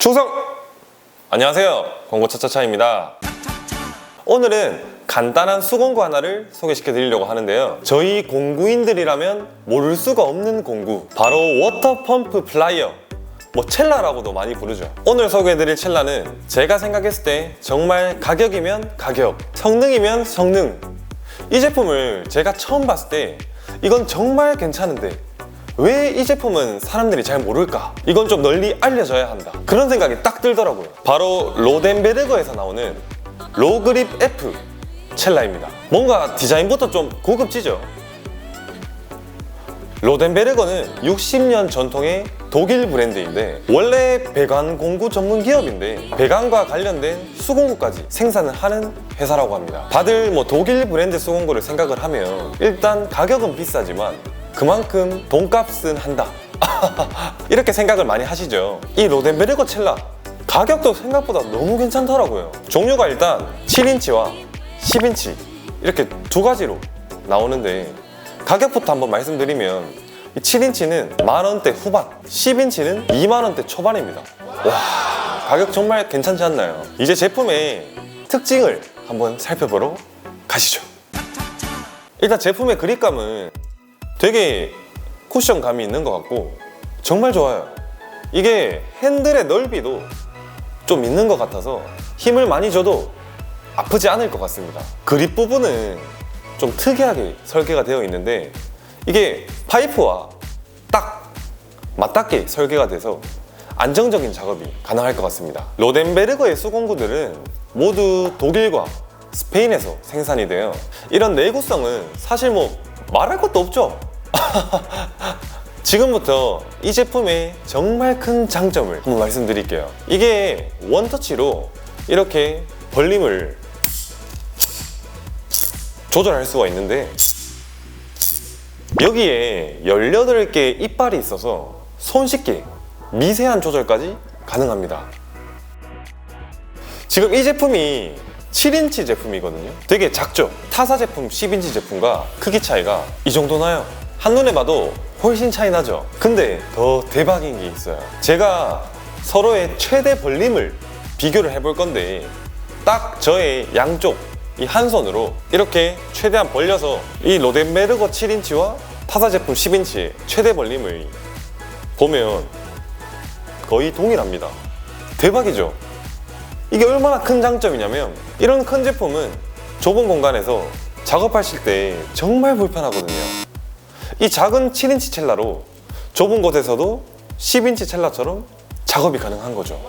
충성! 안녕하세요. 공고 차차차입니다. 오늘은 간단한 수공구 하나를 소개시켜 드리려고 하는데요. 저희 공구인들이라면 모를 수가 없는 공구. 바로 워터 펌프 플라이어. 뭐 첼라라고도 많이 부르죠. 오늘 소개해 드릴 첼라는 제가 생각했을 때 정말 가격이면 가격, 성능이면 성능. 이 제품을 제가 처음 봤을 때 이건 정말 괜찮은데 왜 이 제품은 사람들이 잘 모를까? 이건 좀 널리 알려져야 한다. 그런 생각이 딱 들더라고요. 바로 로덴베르거에서 나오는 로그립 F 첼라입니다. 뭔가 디자인부터 좀 고급지죠? 로덴베르거는 60년 전통의 독일 브랜드인데 원래 배관 공구 전문 기업인데 배관과 관련된 수공구까지 생산을 하는 회사라고 합니다. 다들 뭐 독일 브랜드 수공구를 생각을 하면 일단 가격은 비싸지만 그만큼 돈값은 한다. 이렇게 생각을 많이 하시죠. 이 로덴베르거 첼라 가격도 생각보다 너무 괜찮더라고요. 종류가 일단 7인치와 10인치 이렇게 두 가지로 나오는데 가격부터 한번 말씀드리면 이 7인치는 만 원대 후반, 10인치는 2만 원대 초반입니다. 와 가격 정말 괜찮지 않나요? 이제 제품의 특징을 한번 살펴보러 가시죠. 일단 제품의 그립감은 되게 쿠션감이 있는 것 같고 정말 좋아요. 이게 핸들의 넓이도 좀 있는 것 같아서 힘을 많이 줘도 아프지 않을 것 같습니다. 그립 부분은 좀 특이하게 설계가 되어 있는데 이게 파이프와 딱 맞닿게 설계가 돼서 안정적인 작업이 가능할 것 같습니다. 로덴베르거의 수공구들은 모두 독일과 스페인에서 생산이 돼요. 이런 내구성은 사실 뭐 말할 것도 없죠. 지금부터 이 제품의 정말 큰 장점을 한번 말씀드릴게요. 이게 원터치로 이렇게 벌림을 조절할 수가 있는데 여기에 18개의 이빨이 있어서 손쉽게 미세한 조절까지 가능합니다. 지금 이 제품이 7인치 제품이거든요. 되게 작죠? 타사 제품 10인치 제품과 크기 차이가 이 정도 나요. 한눈에 봐도 훨씬 차이 나죠? 근데 더 대박인 게 있어요. 제가 서로의 최대 벌림을 비교를 해볼 건데 딱 저의 양쪽 이 한 손으로 이렇게 최대한 벌려서 이 로덴베르거 7인치와 타사 제품 10인치의 최대 벌림을 보면 거의 동일합니다. 대박이죠? 이게 얼마나 큰 장점이냐면 이런 큰 제품은 좁은 공간에서 작업하실 때 정말 불편하거든요. 이 작은 7인치 첼라로 좁은 곳에서도 10인치 첼라처럼 작업이 가능한 거죠.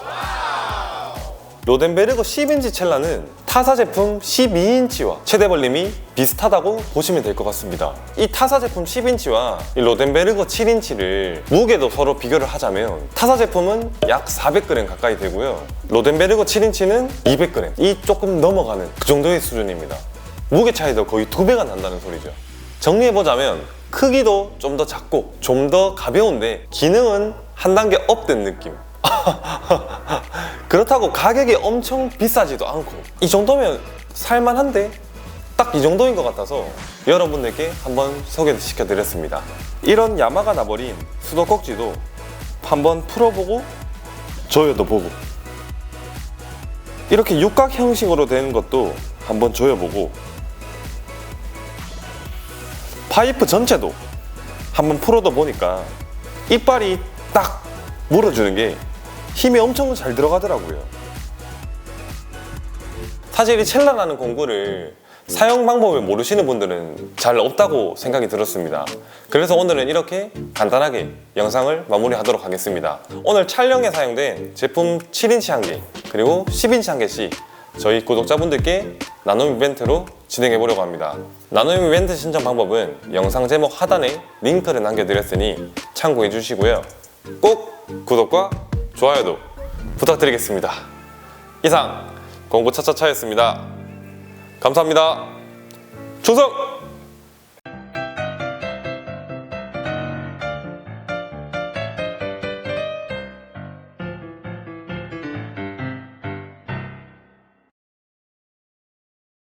로덴베르거 10인치 첼라는 타사 제품 12인치와 최대 벌림이 비슷하다고 보시면 될 것 같습니다. 이 타사 제품 10인치와 이 로덴베르거 7인치를 무게도 서로 비교를 하자면 타사 제품은 약 400g 가까이 되고요. 로덴베르거 7인치는 200g. 이 조금 넘어가는 그 정도의 수준입니다. 무게 차이도 거의 두 배가 난다는 소리죠. 정리해보자면 크기도 좀 더 작고 좀 더 가벼운데 기능은 한 단계 업된 느낌. 그렇다고 가격이 엄청 비싸지도 않고 이 정도면 살만한데 딱 이 정도인 것 같아서 여러분들께 한번 소개시켜 드렸습니다. 이런 야마가 나버린 수도꼭지도 한번 풀어보고 조여도 보고 이렇게 육각 형식으로 된 것도 한번 조여보고 파이프 전체도 한번 풀어도 보니까 이빨이 딱 물어주는 게 힘이 엄청 잘 들어가더라고요. 사실 이 첼라라는 공구를 사용 방법을 모르시는 분들은 잘 없다고 생각이 들었습니다. 그래서 오늘은 이렇게 간단하게 영상을 마무리하도록 하겠습니다. 오늘 촬영에 사용된 제품 7인치 한 개, 그리고 10인치 한 개씩 저희 구독자분들께 나눔 이벤트로 진행해 보려고 합니다. 나눔 이벤트 신청 방법은 영상 제목 하단에 링크를 남겨드렸으니 참고해 주시고요. 꼭 구독과 좋아요도 부탁드리겠습니다. 이상 공부 차차차였습니다. 감사합니다. 충성!